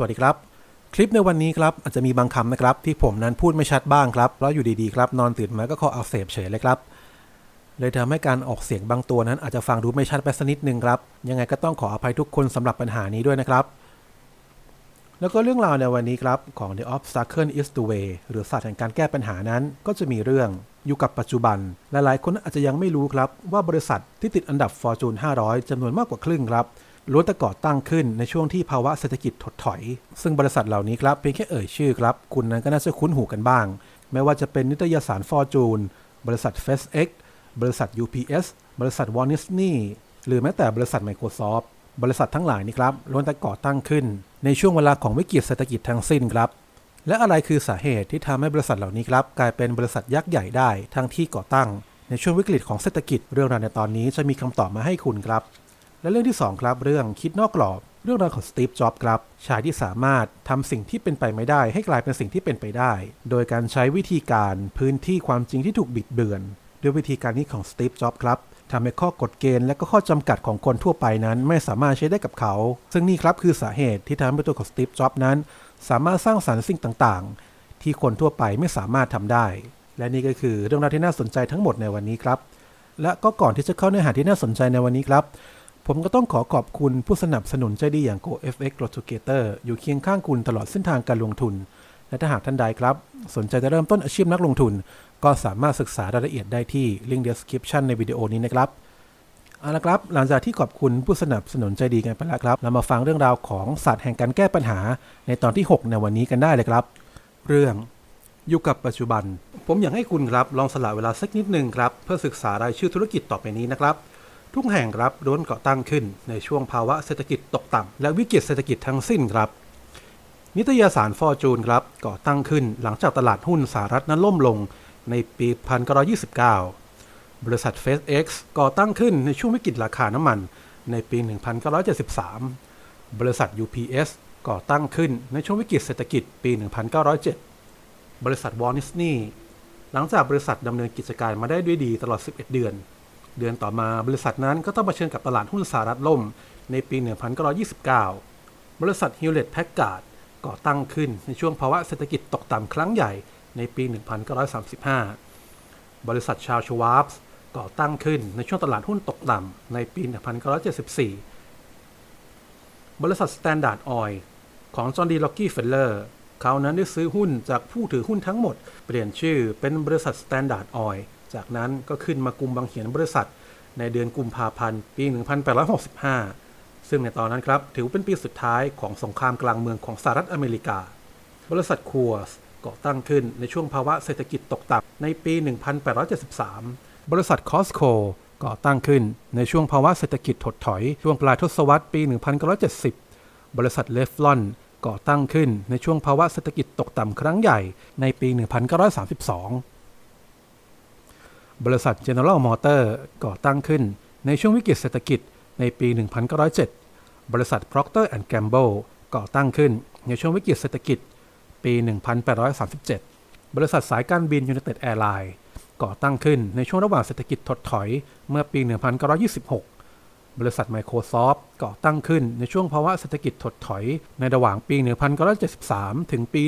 สวัสดีครับ คลิปในวันนี้ครับอาจจะมีบางคำนะครับ ที่ผมนั้นพูดไม่ชัดบ้างครับแล้วอยู่ดีๆครับนอนตื่นมาก็คออักเสบเฉยเลยครับเลยทำให้การออกเสียงบางตัวนั้นอาจจะฟังดูไม่ชัดไปสักนิดนึงครับยังไงก็ต้องขออภัยทุกคนสำหรับปัญหานี้ด้วยนะครับ แล้วก็เรื่องราวในวันนี้ครับของ The Obstacle is the Way หรือศาสตร์แห่งการแก้ปัญหานั้น ก็จะมีเรื่องอยู่กับปัจจุบันหลายๆคนอาจจะยังไม่รู้ครับว่าบริษัทที่ติดอันดับ Fortune 500จำนวนมากกว่าครึ่งครับ ล้วนแต่ก่อตั้งขึ้นในช่วงที่ภาวะเศรษฐกิจถดถอย ซึ่งบริษัทเหล่านี้ครับเพียงแค่เอ่ยชื่อครับ คุณนั้นก็น่าจะคุ้นหูกันบ้าง ไม่ว่าจะเป็นนิตยสาร Fortune บริษัท FaceX บริษัท UPS บริษัท w a l n i s n e y หรือแม้แต่บริษัท Microsoft บริษัททั้งหลายนี้ครับล้วนแต่ก่อตั้งขึ้น ในช่วงเวลาของวิกฤตเศรษฐกิจทั้งสิ้นครับ และอะไรคือสาเหตุที่ทำให้บริษัทเหล่านี้ครับกลายเป็นบริษัทยักษ์ใหญ่ได้ทั้งที่ก่อตั้ง ในช่วงวิกฤตของเศรษฐกิจเรื่องราวในตอนนี้จะมีคำตอบมาให้คุณครับ และเรื่องที่สองครับเรื่องคิดนอกกรอบ เรื่องราวของสตีฟ จ็อบส์ครับชายที่สามารถทำสิ่งที่เป็นไปไม่ได้ ให้กลายเป็นสิ่งที่เป็นไปได้ โดยการใช้วิธีการพื้นที่ความจริงที่ถูกบิดเบือน ด้วยวิธีการนี้ของสตีฟ จ็อบส์ครับทำให้ข้อกฎเกณฑ์และก็ข้อจำกัดของคนทั่วไปนั้นไม่สามารถใช้ได้กับเขา ซึ่งนี่ครับคือสาเหตุที่ทำให้ตัวของสตีฟ จ็อบส์นั้น สามารถสร้างสรรค์สิ่งต่างๆ ที่คนทั่วไปไม่สามารถทำได้ และนี่ก็คือเรื่องราวที่น่าสนใจทั้งหมดในวันนี้ครับ และก็ก่อนที่จะเข้าเนื้อหาที่น่าสนใจในวันนี้ครับ ผมก็ต้องขอขอบคุณผู้สนับสนุนใจดีอย่าง GoFX r o t o g a t o r อยู่เคียงข้างคุณตลอดเส้นทางการลงทุน และถ้าหากท่านใดครับ สนใจจะเริ่มต้นอาชีพนักลงทุน ก็สามารถศึกษารายละเอียดได้ที่ลิงก์ description ในวิดีโอนี้นะครับเอาละครับหลังจากที่ขอบคุณผู้สนับสนุนใจดีกันไปแล้วครับ เรามาฟังเรื่องราวของศาสตร์แห่งการแก้ปัญหาในตอนที่ 6 ในวันนี้กันได้เลยครับ เรื่องอยู่กับปัจจุบัน ผมอยากให้คุณครับลองสละเวลาสักนิดหนึ่งครับเพื่อศึกษารายชื่อธุรกิจต่อไปนี้นะครับ ทุกแห่งครับล้วนก่อตั้งขึ้นในช่วงภาวะเศรษฐกิจตกต่ำและวิกฤตเศรษฐกิจทั้งสิ้นครับ นิตยสารฟอร์จูนครับก่อตั้งขึ้นหลังจากตลาดหุ้นสหรัฐนั้นล่มลงในปี 1929 บริษัท FaceX ก่อตั้งขึ้นในช่วงวิกฤตราคาน้ำมันในปี 1973 บริษัท UPS ก่อตั้งขึ้นในช่วงวิกฤตเศรษฐกิจปี 1907 บริษัทวอลนิสนีหลังจากบริษัทดำเนินกิจการมาได้ด้วยดีตลอด 11 เดือน เดือนต่อมาบริษัทนั้นก็ต้องเผชิญกับตลาดหุ้นสหรัฐล่ม ในปี 1929 บริษัท Hewlett Packard ก่อตั้งขึ้นในช่วงภาวะเศรษฐกิจตกต่ำครั้งใหญ่ในปี 1935 บริษัทชาวชวาร์ฟก่อตั้งขึ้นในช่วงตลาดหุ้นตกต่ำในปี 1974 บริษัท Standard Oil ของจอห์นดีล็อกกี้เฟลเลอร์เขานั้นได้ซื้อหุ้นจากผู้ถือหุ้นทั้งหมด เปลี่ยนชื่อเป็นบริษัท Standard Oil จากนั้นก็ขึ้นมากุมบังเหียนบริษัท ในเดือนกุมภาพันธ์ปี 1865 ซึ่งในตอนนั้นครับถือเป็นปีสุดท้ายของสงครามกลางเมืองของสหรัฐอเมริกา บริษัทคัวร์สก่อตั้งขึ้นในช่วงภาวะเศรษฐกิจตกต่ำในปี 1873 บริษัทคอสโคก่อตั้งขึ้นในช่วงภาวะเศรษฐกิจถดถอย ช่วงปลายทศวรรษปี 1970 บริษัทเลฟลอนก่อตั้งขึ้นในช่วงภาวะเศรษฐกิจตกต่ำครั้งใหญ่ในปี 1932 บริษัท General Motor ก่อตั้งขึ้นในช่วงวิกฤตเศรษฐกิจในปี 1907 บริษัท Procter Gamble ก่อตั้งขึ้นในช่วงวิกฤตเศรษฐกิจปี 1837 บริษัทสายการบิน United Airlines ก่อตั้งขึ้นในช่วงระหว่างเศรษฐกิจถดถอยเมื่อปี 1926 บริษัท Microsoft ก่อตั้งขึ้นในช่วงภาวะเศรษฐกิจถดถอยในระหว่างปี 1973 ถึงปี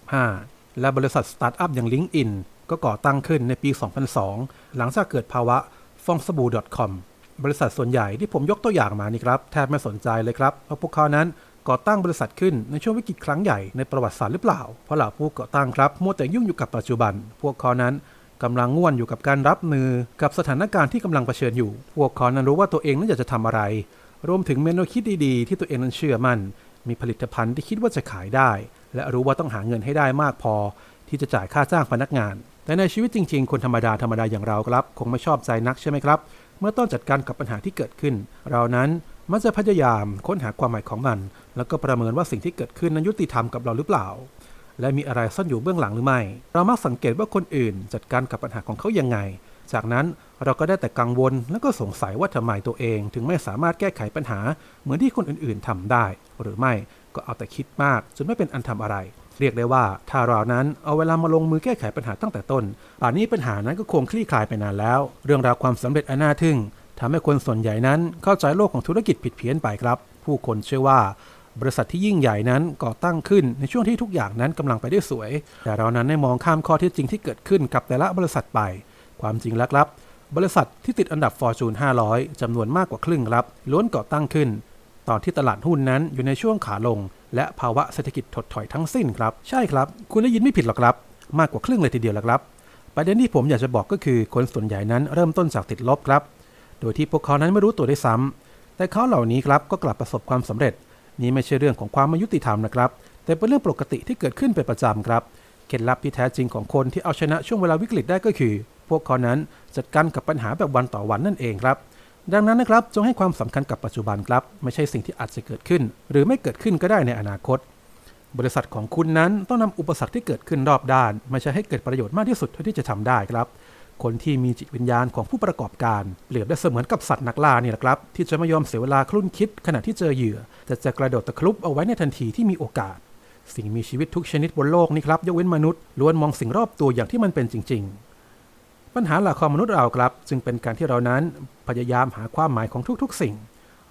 1975 และบริษัทสตาร์ทอัพอย่าง LinkedIn ก็ก่อตั้งขึ้นในปี 2002 หลังจากเกิดภาวะฟองสบู่ .com บริษัทส่วนใหญ่ที่ผมยกตัวอย่างมานี่ครับแทบไม่สนใจเลยครับเพราะพวกเขานั้นก่อตั้งบริษัทขึ้นในช่วงวิกฤตครั้งใหญ่ในประวัติศาสตร์หรือเปล่า เพราะเหล่าผู้ก่อตั้งครับมัวแต่ยุ่งอยู่กับปัจจุบัน พวกเขานั้นกำลังง่วนอยู่กับการรับมือกับสถานการณ์ที่กำลังเผชิญอยู่ พวกเขานั้นรู้ว่าตัวเองนั้นอยากจะทำอะไร รวมถึงเมนูคิดดีๆ ที่ตัวเองนั้นเชื่อมั่น มีผลิตภัณฑ์ที่คิดว่าจะขายได้ และรู้ว่าต้องหาเงินให้ได้มากพอ ที่จะจ่ายค่าจ้างพนักงาน แต่ในชีวิตจริง ๆ คนธรรมดาธรรมดาอย่างเราครับ คงไม่ชอบใจนักใช่ไหมครับ เมื่อต้องจัดการกับปัญหาที่เกิดขึ้น เรานั้นมักจะพยายามค้นหาความหมายของมัน แล้วก็ประเมินว่าสิ่งที่เกิดขึ้นนั้นยุติธรรมกับเราหรือเปล่า และมีอะไรซ่อนอยู่เบื้องหลังหรือไม่ เรามักสังเกตว่าคนอื่น จัดการกับปัญหาของเขายังไง จากนั้นเราก็ได้แต่กังวล แล้วก็สงสัยว่าทำไมตัวเอง ถึงไม่สามารถแก้ไขปัญหาเหมือนที่คนอื่นๆทำได้ หรือไม่ก็เอาแต่คิดมากจนไม่เป็นอันทำอะไร เรียกได้ว่าถ้าเรานั้นเอาเวลามาลงมือแก้ไขปัญหาตั้งแต่ต้นป่านนี้ปัญหานั้นก็คงคลี่คลายไปนานแล้ว เรื่องราวความสำเร็จอันน่าทึ่งทำให้คนส่วนใหญ่นั้นเข้าใจโลกของธุรกิจผิดเพี้ยนไปครับ ผู้คนเชื่อว่า บริษัทที่ยิ่งใหญ่นั้นก่อตั้งขึ้นในช่วงที่ทุกอย่างนั้นกำลังไปได้สวย แต่เรานั้นได้มองข้ามข้อเท็จจริงที่เกิดขึ้นกับแต่ละบริษัทไป ความจริงแล้วครับ บริษัทที่ติดอันดับ Fortune 500จำนวนมากกว่าครึ่งครับล้วนก่อตั้งขึ้น ตอนที่ตลาดหุ้นนั้นอยู่ในช่วงขาลง และภาวะเศรษฐกิจถดถอยทั้งสิ้นครับ ใช่ครับ คุณได้ยินไม่ผิดหรอกครับ มากกว่าครึ่งเลยทีเดียวแหละครับ ประเด็นที่ผมอยากจะบอกก็คือคนส่วนใหญ่นั้นเริ่มต้นจากติดลบครับ โดยที่พวกเขานั้นไม่รู้ตัวได้วยซ้ำแต่เขาเหล่านี้ครับก็กลับประสบความสำเร็จ นี่ไม่ใช่เรื่องของความไม่ยุติธรรมนะครับ แต่เป็นเรื่องปกติที่เกิดขึ้นเป็นประจำครับ เคล็ดลับที่แท้จริงของคนที่เอาชนะช่วงเวลาวิกฤตได้ก็คือ พวกเขานั้นจัดการกับปัญหาแบบวันต่อวันนั่นเองครับ ดังนั้นนะครับจงให้ความสำคัญกับปัจจุบันครับ ไม่ใช่สิ่งที่อาจจะเกิดขึ้น หรือไม่เกิดขึ้นก็ได้ในอนาคต บริษัทของคุณนั้นต้องนำอุปสรรคที่เกิดขึ้นรอบด้านมาใช้ให้เกิดประโยชน์มากที่สุดเท่าที่จะทำได้ครับ คนที่มีจิตวิญญาณของผู้ประกอบการ เปรียบได้เสมือนกับสัตว์นักล่านี่แหละครับที่จะไม่ยอมเสียเวลาคลุ่นคิดขณะที่เจอเหยื่อแต่จะกระโดดตะครุบเอาไว้ในทันทีที่มีโอกาส สิ่งมีชีวิตทุกชนิดบนโลกนี้ครับยกเว้นมนุษย์ล้วนมองสิ่งรอบตัวอย่างที่มันเป็นจริง ๆ ปัญหาหลักของมนุษย์เราครับ จึงเป็นการที่เรานั้นพยายามหาความหมายของทุกๆ สิ่ง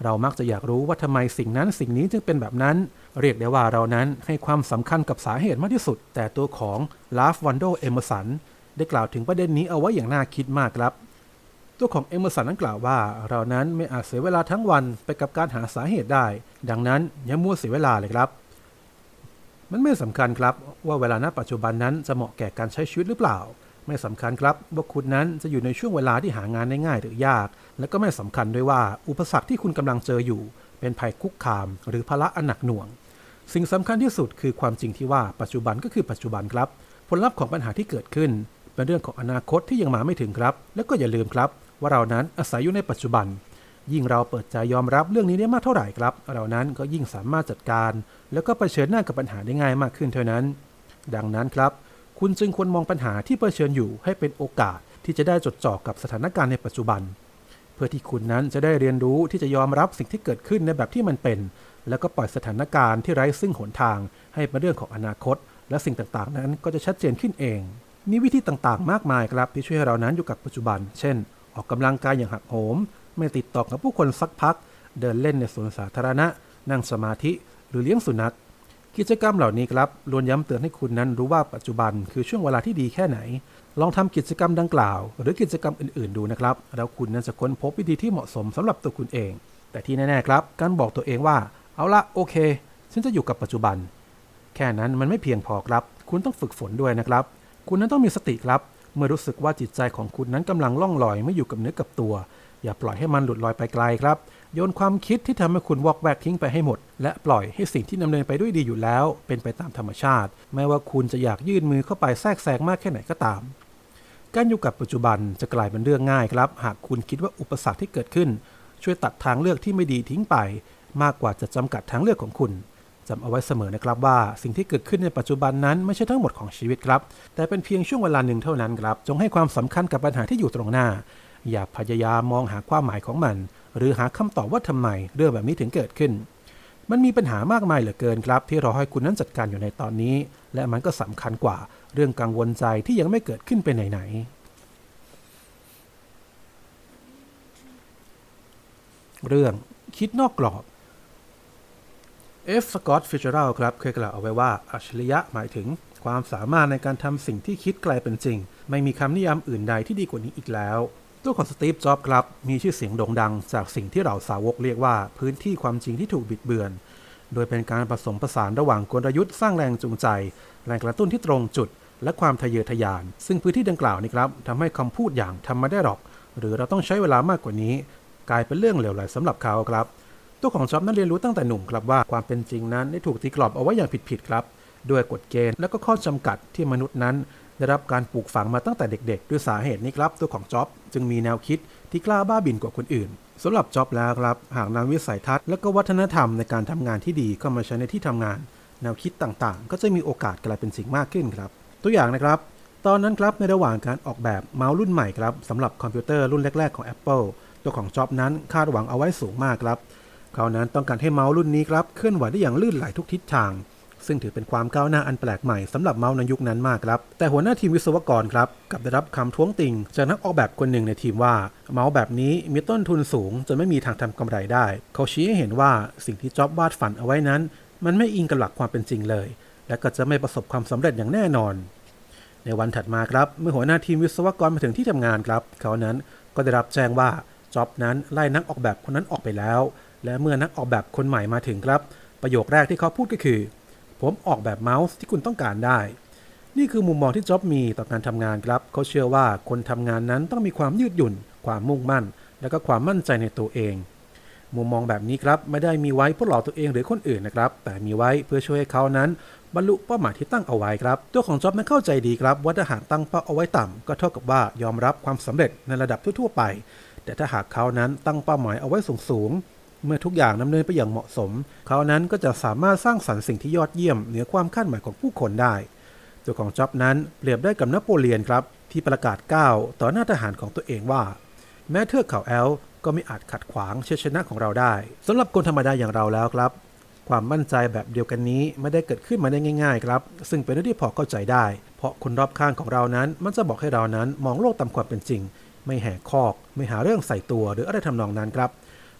เรามักจะอยากรู้ว่าทำไมสิ่งนั้นสิ่งนี้จึงเป็นแบบนั้น เรียกได้ว่าเรานั้นให้ความสำคัญกับสาเหตุมากที่สุด แต่ตัวของลาฟวันโดเอเมอร์สันได้กล่าวถึงประเด็นนี้เอาไว้อย่างน่าคิดมากครับ ตัวของเอเมอร์สันนั้นกล่าวว่า เรานั้นไม่อาจเสียเวลาทั้งวันไปกับการหาสาเหตุได้ ดังนั้นอย่ามัวเสียเวลาเลยครับ มันไม่สำคัญครับว่าเวลาณปัจจุบันนั้นจะเหมาะแก่การใช้ชีวิตหรือเปล่า ไม่สำคัญครับว่าคุณนั้นจะอยู่ในช่วงเวลาที่หางานได้ง่ายหรือยาก และก็ไม่สำคัญด้วยว่าอุปสรรคที่คุณกำลังเจออยู่ เป็นภัยคุกคาม หรือภาระอันหนักหน่วง สิ่งสำคัญที่สุดคือความจริงที่ว่าปัจจุบันก็คือปัจจุบันครับ ผลลัพธ์ของปัญหาที่เกิดขึ้น เป็นเรื่องของอนาคตที่ยังมาไม่ถึงครับ แล้วก็อย่าลืมครับ ว่าเรานั้นอาศัยอยู่ในปัจจุบัน ยิ่งเราเปิดใจยอมรับเรื่องนี้ได้มากเท่าไหร่ครับ เรานั้นก็ยิ่งสามารถจัดการ แล้วก็เผชิญหน้ากับปัญหาได้ง่ายมากขึ้นเท่านั้น ดังนั้นครับ คุณจึงควรมองปัญหาที่เผชิญอยู่ให้เป็นโอกาสที่จะได้จดจ่อกับสถานการณ์ในปัจจุบัน เพื่อที่คุณนั้นจะได้เรียนรู้ที่จะยอมรับสิ่งที่เกิดขึ้นในแบบที่มันเป็น แล้วก็ปล่อยสถานการณ์ที่ไร้ซึ่งหนทาง ให้เป็นเรื่องของอนาคต และสิ่งต่างๆ นั้นก็จะชัดเจนขึ้นเองมีวิธีต่างๆ มากมายครับที่ช่วยให้เรานั้นอยู่กับปัจจุบัน เช่น ออกกำลังกายอย่างหักโหม ไม่ติดต่อกับผู้คนสักพัก เดินเล่นในสวนสาธารณะ นั่งสมาธิ หรือเลี้ยงสุนัข กิจกรรมเหล่านี้ครับล้วนย้ำเตือนให้คุณนั้นรู้ว่าปัจจุบันคือช่วงเวลาที่ดีแค่ไหน ลองทำกิจกรรมดังกล่าว หรือกิจกรรมอื่นๆดูนะครับ แล้วคุณนั้นจะค้นพบวิธีที่เหมาะสมสำหรับตัวคุณเอง แต่ที่แน่ๆครับ การบอกตัวเองว่า เอาละโอเค ฉันจะอยู่กับปัจจุบัน แค่นั้นมันไม่เพียงพอครับ คุณต้องฝึกฝนด้วยนะครับ คุณนั้นต้องมีสติครับ เมื่อรู้สึกว่าจิตใจของคุณนั้นกำลังล่องลอยไม่อยู่กับเนื้อกับตัว อย่าปล่อยให้มันหลุดลอยไปไกลครับ โยนความคิดที่ทำให้คุณวอกแวกทิ้งไปให้หมด และปล่อยให้สิ่งที่ดำเนินไปด้วยดีอยู่แล้ว เป็นไปตามธรรมชาติ แม้ว่าคุณจะอยากยื่นมือเข้าไปแทรกแซงมากแค่ไหนก็ตาม การอยู่กับปัจจุบันจะกลายเป็นเรื่องง่ายครับ หากคุณคิดว่าอุปสรรคที่เกิดขึ้น ช่วยตัดทางเลือกที่ไม่ดีทิ้งไป มากกว่าจะจำกัดทางเลือกของคุณจำเอาไว้เสมอนะครับว่าสิ่งที่เกิดขึ้นในปัจจุบันนั้นไม่ใช่ทั้งหมดของชีวิตครับ แต่เป็นเพียงช่วงเวลาหนึ่งเท่านั้นครับ จงให้ความสำคัญกับปัญหาที่อยู่ตรงหน้า อย่าพยายามมองหาความหมายของมัน หรือหาคำตอบว่าทำไมเรื่องแบบนี้ถึงเกิดขึ้น มันมีปัญหามากมายเหลือเกินครับ ที่รอให้คุณนั้นจัดการอยู่ในตอนนี้ และมันก็สำคัญกว่าเรื่องกังวลใจที่ยังไม่เกิดขึ้นไปไหนๆเรื่องคิดนอกกรอบเอฟสกอตฟิชเชอรัลครับเคยกล่าวเอาไว้ว่าอัจฉริยะหมายถึงความสามารถในการทำสิ่งที่คิดไกลเป็นจริง ไม่มีคำนิยามอื่นใดที่ดีกว่านี้อีกแล้ว ตัวของสตีฟ จ็อบส์ครับ มีชื่อเสียงโด่งดังจากสิ่งที่เราสาวกเรียกว่าพื้นที่ความจริงที่ถูกบิดเบือน โดยเป็นการผสมผสานระหว่างกลยุทธ์สร้างแรงจูงใจ แรงกระตุ้นที่ตรงจุด และความทะเยอทะยาน ซึ่งพื้นที่ดังกล่าวนี้ครับทำให้คำพูดอย่างทำม่ได้หรอก หรือเราต้องใช้เวลามากกว่านี้ กลายเป็นเรื่องเหลวไหลสำหรับเขาครับ ตัวของจ็อบนั้นเรียนรู้ตั้งแต่หนุ่มครับว่าความเป็นจริงนั้นได้ถูกตีกรอบเอาไว้อย่างผิดๆครับ ด้วยกฎเกณฑ์และก็ข้อจำกัดที่มนุษย์นั้น ได้รับการปลูกฝังมาตั้งแต่เด็กๆ ด้วยสาเหตุนี้ครับตัวของจ็อบจึงมีแนวคิดที่กล้าบ้าบินกว่าคนอื่นสำหรับจ็อบแล้วครับหากนำวิสัยทัศน์และก็วัฒนธรรมในการทำงานที่ดีเข้ามาใช้ในที่ทำงาน แนวคิดต่างๆ ก็จะมีโอกาสกลายเป็นสิ่งมากขึ้นครับ ตัวอย่างนะครับ ตอนนั้นครับในระหว่างการออกแบบเมาส์รุ่นใหม่ครับสำหรับคอมพิวเตอร์รุ่นแรกๆของ Apple ตัวของจ็อบนั้นคาดหวังเอาไว้สูงมากครับเขานั้นต้องการให้เมาส์รุ่นนี้ครับเคลื่อนไหวได้อย่างลื่นไหลทุกทิศทาง ซึ่งถือเป็นความก้าวหน้าอันแปลกใหม่สำหรับเมาส์ในยุคนั้นมากครับ แต่หัวหน้าทีมวิศวกรครับกับได้รับคำท้วงติงจากนักออกแบบคนหนึ่งในทีมว่า เมาส์แบบนี้มีต้นทุนสูงจนไม่มีทางทำกำไรได้ เขาชี้ให้เห็นว่าสิ่งที่จ็อบวาดฝันเอาไว้นั้น มันไม่อิงกับหลักความเป็นจริงเลย และก็จะไม่ประสบความสำเร็จอย่างแน่นอน ในวันถัดมาครับเมื่อหัวหน้าทีมวิศวกรมาถึงที่ทำงานครับ เขานั้นก็ได้รับแจ้งว่าจ็อบนั้นไล่นักออกแบบคนนั้นออกไปแล้ว และเมื่อนักออกแบบคนใหม่มาถึงครับ ประโยคแรกที่เขาพูดก็คือ ผมออกแบบเมาส์ที่คุณต้องการได้ นี่คือมุมมองที่จ็อบมีต่อการทำงานครับ เขาเชื่อว่าคนทำงานนั้นต้องมีความยืดหยุ่น ความมุ่งมั่น และก็ความมั่นใจในตัวเอง มุมมองแบบนี้ครับไม่ได้มีไว้เพื่อหลอกตัวเองหรือคนอื่นนะครับ แต่มีไว้เพื่อช่วยให้เขานั้น บรรลุเป้าหมายที่ตั้งเอาไว้ครับ ตัวของจ็อบนั้นเข้าใจดีครับ ว่าถ้าหากตั้งเป้าเอาไว้ต่ำก็เท่ากับว่ายอมรับความสำเร็จในระดับทั่วๆ ไป แต่ถ้าหากเขานั้นตั้งเป้าหมายเอาไว้สูงๆ เมื่อทุกอย่างดำเนินไปอย่างเหมาะสม เขานั้นก็จะสามารถสร้างสรรค์สิ่งที่ยอดเยี่ยมเหนือความคาดหมายของผู้คนได้ ตัวของจ็อบนั้นเปรียบได้กับนโปเลียนครับ ที่ประกาศก้าวต่อหน้าทหารของตัวเองว่า แม้เทือกเขาแอลก็ไม่อาจขัดขวางชัยชนะของเราได้สำหรับคนธรรมดาอย่างเราแล้วครับ ความมั่นใจแบบเดียวกันนี้ไม่ได้เกิดขึ้นมาได้ง่ายๆครับ ซึ่งเป็นเรื่องที่พอเข้าใจได้ เพราะคนรอบข้างของเรานั้น มันจะบอกให้เรานั้นมองโลกตามความเป็นจริง ไม่แหกคอก ไม่หาเรื่องใส่ตัวหรืออะไรทำนองนั้นครับ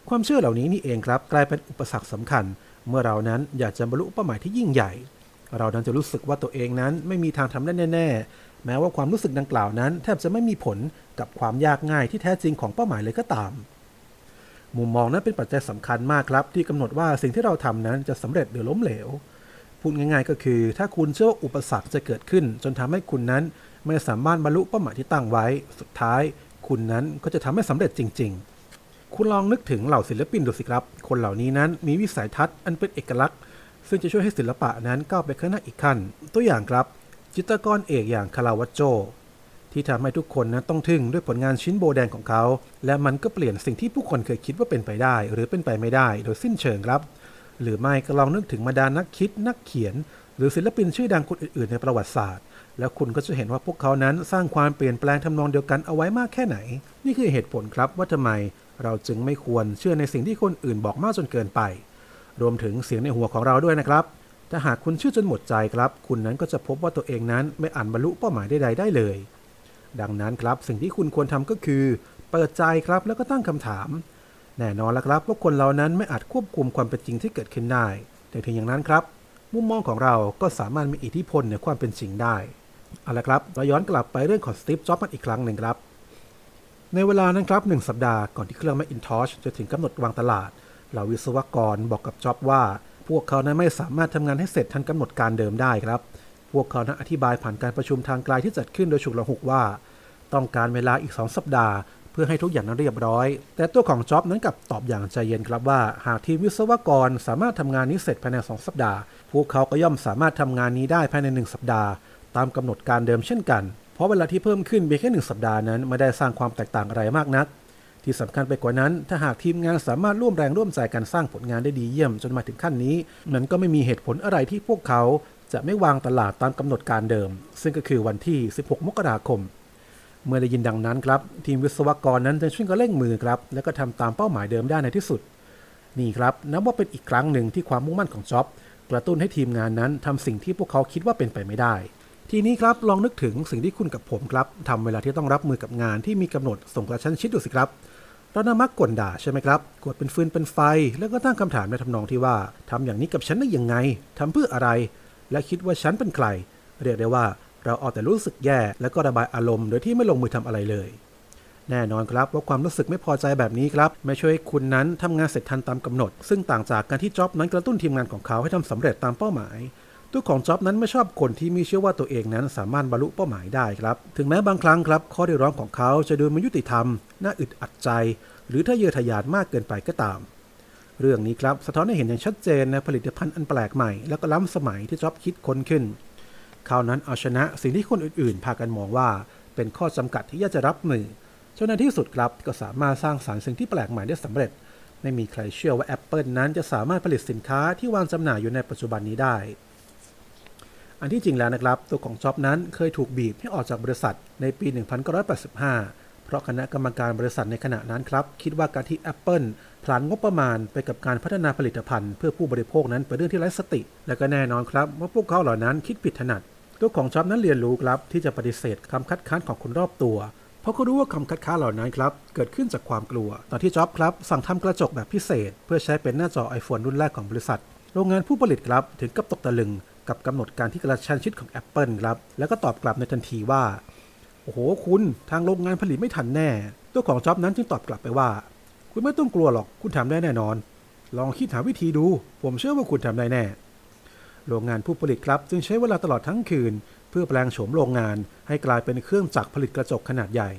ความเชื่อเหล่านี้นี่เองครับกลายเป็นอุปสรรคสำคัญ เมื่อเรานั้นอยากจะบรรลุเป้าหมายที่ยิ่งใหญ่ เรานั้นจะรู้สึกว่าตัวเองนั้นไม่มีทางทำได้แน่ๆ แม้ว่าความรู้สึกดังกล่าวนั้น แทบจะไม่มีผลกับความยากง่ายที่แท้จริงของเป้าหมายเลยก็ตาม มุมมองนั้นเป็นปัจจัยสำคัญมากครับ ที่กำหนดว่าสิ่งที่เราทำนั้นจะสำเร็จหรือล้มเหลวพูดง่ายๆ ก็คือ ถ้าคุณเชื่อว่าอุปสรรคจะเกิดขึ้น จนทำให้คุณนั้นไม่สามารถบรรลุเป้าหมายที่ตั้งไว้ สุดท้าย คุณนั้นก็จะทำให้สำเร็จจริง ๆ คุณลองนึกถึงเหล่าศิลปินดูสิครับ คนเหล่านี้นั้นมีวิสัยทัศน์อันเป็นเอกลักษณ์ ซึ่งจะช่วยให้ศิลปะนั้นก้าวไปข้างหน้าอีกขั้น ตัวอย่างครับ จิตรกรเอกอย่างคาราวัจโจ ที่ทำให้ทุกคนนั้นต้องทึ่งด้วยผลงานชิ้นโบแดงของเขา และมันก็เปลี่ยนสิ่งที่ผู้คนเคยคิดว่าเป็นไปได้ หรือเป็นไปไม่ได้ โดยสิ้นเชิงครับ หรือไม่ก็ลองนึกถึงบรรดานักคิดนักเขียน หรือศิลปินชื่อดังคนอื่น ๆ ในประวัติศาสตร์แล้วคุณก็จะเห็นว่าพวกเขานั้นสร้างความเปลี่ยนแปลงทำนองเดียวกันเอาไว้มากแค่ไหน นี่คือเหตุผลครับว่าทำไม เราจึงไม่ควรเชื่อในสิ่งที่คนอื่นบอกมากจนเกินไป รวมถึงเสียงในหัวของเราด้วยนะครับ ถ้าหากคุณเชื่อจนหมดใจครับ คุณนั้นก็จะพบว่าตัวเองนั้นไม่อ่าจบรรลุเป้าหมายใดๆได้เลย ดังนั้นครับสิ่งที่คุณควรทำก็คือ เปิดใจครับแล้วก็ตั้งคำถาม แน่นอนแล้วครับว่าคนเรานั้นไม่อาจควบคุมความเป็นจริงที่เกิดขึ้นได้ แต่ถึงอย่างนั้นครับ มุมมองของเราก็สามารถมีอิทธิพลในความเป็นจริงได้เอาละครับเราย้อนกลับไปเรื่องของสตีฟจ็อบส์อีกครั้งหนึ่งครับ ในเวลานั้นครับหนึ่งสัปดาห์ก่อนที่เครื่อง Macintosh จะถึงกำหนดวางตลาดเหล่าวิศวกรบอกกับจ็อบว่า พวกเขานั้นไม่สามารถทำงานให้เสร็จทันกำหนดการเดิมได้ครับ พวกเขานั้นอธิบายผ่านการประชุมทางไกลที่จัดขึ้นโดยฉุกละหุกว่า ต้องการเวลาอีก 2 สัปดาห์ เพื่อให้ทุกอย่างนั้นเรียบร้อย แต่ตัวของจ็อบนั้นกลับตอบอย่างใจเย็นครับว่า หากทีมวิศวกรสามารถทำงานนี้เสร็จภายใน 2 สัปดาห์ พวกเขาก็ย่อมสามารถทำงานนี้ได้ภายใน 1 สัปดาห์ ตามกำหนดการเดิมเช่นกัน เพราะเวลาที่เพิ่มขึ้นเพียงแค่หนึ่งสัปดาห์นั้นไม่ได้สร้างความแตกต่างอะไรมากนัก ที่สำคัญไปกว่านั้น ถ้าหากทีมงานสามารถร่วมแรงร่วมใจกันสร้างผลงานได้ดีเยี่ยมจนมาถึงขั้นนี้ นั้นก็ไม่มีเหตุผลอะไรที่พวกเขาจะไม่วางตลาดตามกำหนดการเดิม ซึ่งก็คือวันที่ 16 มกราคม เมื่อได้ยินดังนั้นครับทีมวิศวกรนั้นจึงช่วยกันเร่งมือครับแล้วก็ทำตามเป้าหมายเดิมได้ในที่สุดนี่ครับนับว่าเป็นอีกครั้งหนึ่งที่ความมุ่งมั่นของจ็อบกระตุ้นให้ทีมงานนั้นทำสิ่งที่พวกเขาคิดว่าเป็นไปไม่ได้ ทีนี้ครับลองนึกถึงสิ่งที่คุณกับผมครับทำเวลาที่ต้องรับมือกับงานที่มีกำหนดส่งกระชั้นชิดดูสิครับ เราน่ามักกลด่าใช่ไหมครับกดเป็นฟืนเป็นไฟ แล้วก็ตั้งคำถามในทำนองที่ว่าทำอย่างนี้กับฉันได้ยังไงทำเพื่ออะไร และคิดว่าฉันเป็นใคร เรียกได้ว่าเราเอาแต่รู้สึกแย่แล้วก็ระบายอารมณ์โดยที่ไม่ลงมือทำอะไรเลย แน่นอนครับว่าความรู้สึกไม่พอใจแบบนี้ครับไม่ช่วยคุณนั้นทำงานเสร็จทันตามกำหนด ซึ่งต่างจากการที่จ็อบนั้นกระตุ้นทีมงานของเขาให้ทำสำเร็จตามเป้าหมาย ตัวของจ็อบนั้นไม่ชอบคนที่มีเชื่อว่าตัวเองนั้นสามารถบรรลุเป้าหมายได้ครับ ถึงแม้บางครั้งครับ ข้อเรียกร้องของเขาจะดูไม่ยุติธรรม น่าอึดอัดใจ หรือถ้าเยอทะยานมากเกินไปก็ตาม เรื่องนี้ครับสะท้อนให้เห็นอย่างชัดเจนในผลิตภัณฑ์อันแปลกใหม่ และก็ล้ำสมัยที่จ็อบคิดค้นขึ้น เขานั้นเอาชนะสิ่งที่คนอื่นๆ พากันมองว่า เป็นข้อจำกัดที่ยากจะรับมือจนในที่สุดครับก็สามารถสร้างสารรค์สิ่งที่แปลกใหม่ได้สำเร็จ ไม่มีใครเชื่อว่า Apple นั้นจะสามารถผลิตสินค้าที่วางจำหน่ายอยู่ในปัจจุบันนี้ได้ อันที่จริงแล้วนะครับตัวของจ็อบนั้นเคยถูกบีบให้ออกจากบริษัทในปี 1985 เพราะคณะกรรมการบริษัทในขณะนั้นครับคิดว่าการที่ Apple พลันงบประมาณไปกับการพัฒนาผลิตภัณฑ์เพื่อผู้บริโภคนั้นเป็นเรื่องที่ไร้สติ และก็แน่นอนครับว่าพวกเขาเหล่านั้นคิดผิดถนัดตัวของจ็อบนั้นเรียนรู้ครับที่จะปฏิเสธคำคัดค้านของคนรอบตัว เพราะเขารู้ว่าคำคัดค้านเหล่านั้นครับเกิดขึ้นจากความกลัว ตอนที่จ็อบครับสั่งทำกระจกแบบพิเศษ เพื่อใช้เป็นหน้าจอ iPhone รุ่นแรกของบริษัท โรงงานผู้ผลิตครับถึงกับตกตะลึง กับกำหนดการที่กระชั้นชิดของ Apple ครับแล้วก็ตอบกลับในทันทีว่า โอ้โหคุณทางโรงงานผลิตไม่ทันแน่ตัวของจ็อบนั้นจึงตอบกลับไปว่า คุณไม่ต้องกลัวหรอกคุณทำได้แน่นอน ลองคิดหาวิธีดู ผมเชื่อว่าคุณทำได้แน่ โรงงานผู้ผลิตครับ จึงใช้เวลาตลอดทั้งคืน เพื่อแปลงโฉมโรงงาน ให้กลายเป็นเครื่องจักรผลิตกระจกขนาดใหญ่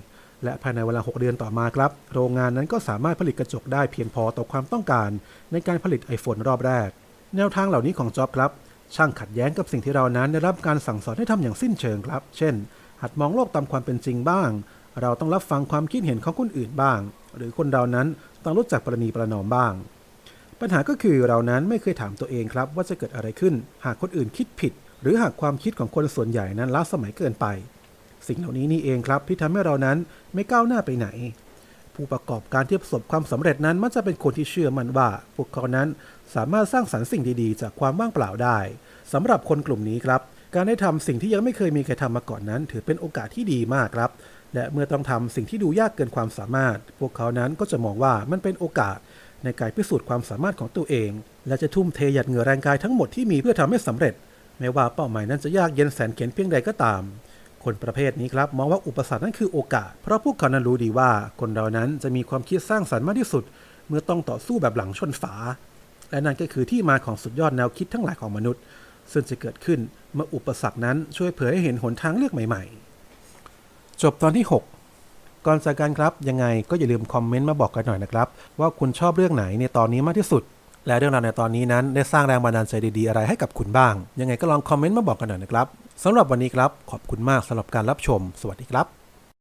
และภายในเวลา 6 เดือนต่อมาครับ โรงงานนั้นก็สามารถผลิตกระจกได้เพียงพอต่อความต้องการ ในการผลิต iPhone รอบแรก แนวทางเหล่านี้ของจ็อบครับ ช่างขัดแย้งกับสิ่งที่เรานั้นได้รับการสั่งสอนให้ทำอย่างสิ้นเชิงครับ เช่น หัดมองโลกตามความเป็นจริงบ้าง เราต้องรับฟังความคิดเห็นของคนอื่นบ้าง หรือคนเรานั้นต้องรู้จักประนีประนอมบ้าง ปัญหาก็คือเรานั้นไม่เคยถามตัวเองครับว่าจะเกิดอะไรขึ้น หากคนอื่นคิดผิด หรือหากความคิดของคนส่วนใหญ่นั้นล้าสมัยเกินไป สิ่งเหล่านี้นี่เองครับที่ทำให้เรานั้นไม่ก้าวหน้าไปไหน ผู้ประกอบการที่ประสบความสำเร็จนั้นมักจะเป็นคนที่เชื่อมั่นว่า พวกเขานั้นสามารถสร้างสรรค์สิ่งดีๆ จากความว่างเปล่าได้สำหรับคนกลุ่มนี้ครับ การได้ทำสิ่งที่ยังไม่เคยมีใครทำมาก่อนนั้น ถือเป็นโอกาสที่ดีมากครับ และเมื่อต้องทำสิ่งที่ดูยากเกินความสามารถ พวกเขานั้นก็จะมองว่ามันเป็นโอกาสในการพิสูจน์ความสามารถของตัวเอง และจะทุ่มเทหยัดเหงื่อแรงกายทั้งหมดที่มีเพื่อทำให้สำเร็จ ไม่ว่าเป้าหมายนั้นจะยากเย็นแสนเข็ญเพียงใดก็ตาม คนประเภทนี้ครับมองว่าอุปสรรคนั้นคือโอกาส เพราะพวกเขานั้นรู้ดีว่า คนเรานั้นจะมีความคิดสร้างสรรค์มากที่สุด เมื่อต้องต่อสู้แบบหลังชนฝา และนั่นก็คือที่มาของสุดยอดแนวคิดทั้งหลายของมนุษย์ ซึ่งจะเกิดขึ้นเมื่ออุปสรรคนั้นช่วยเผยให้เห็นหนทางเลือกใหม่ ๆ จบตอนที่ 6ก่อนจากกันครับยังไงก็อย่าลืมคอมเมนต์มาบอกกันหน่อยนะครับ ว่าคุณชอบเรื่องไหนในตอนนี้มากที่สุด และเรื่องราวในตอนนี้นั้นได้สร้างแรงบันดาลใจดีๆอะไรให้กับคุณบ้าง ยังไงก็ลองคอมเมนต์มาบอกกันหน่อยนะครับ สำหรับวันนี้ครับ ขอบคุณมากสำหรับการรับชม สวัสดีครับ